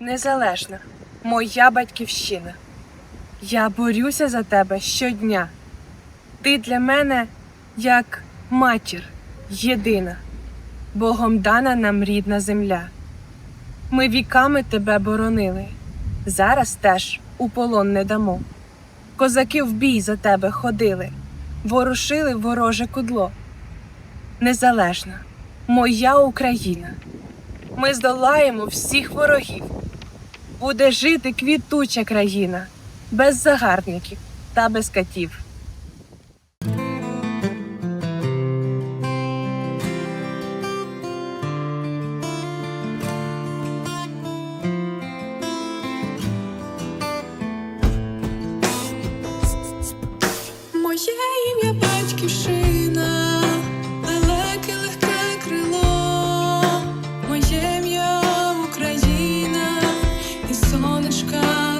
незалежна, моя батьківщина. Я борюся за тебе щодня. Ти для мене як матір єдина, Богом дана нам рідна земля. Ми віками тебе боронили, зараз теж у полон не дамо. Козаки в бій за тебе ходили, ворушили вороже кудло. Незалежна, моя Україна. Ми здолаємо всіх ворогів буде жити квітуча країна без загарбників та без катів. Моє ім'я дочка.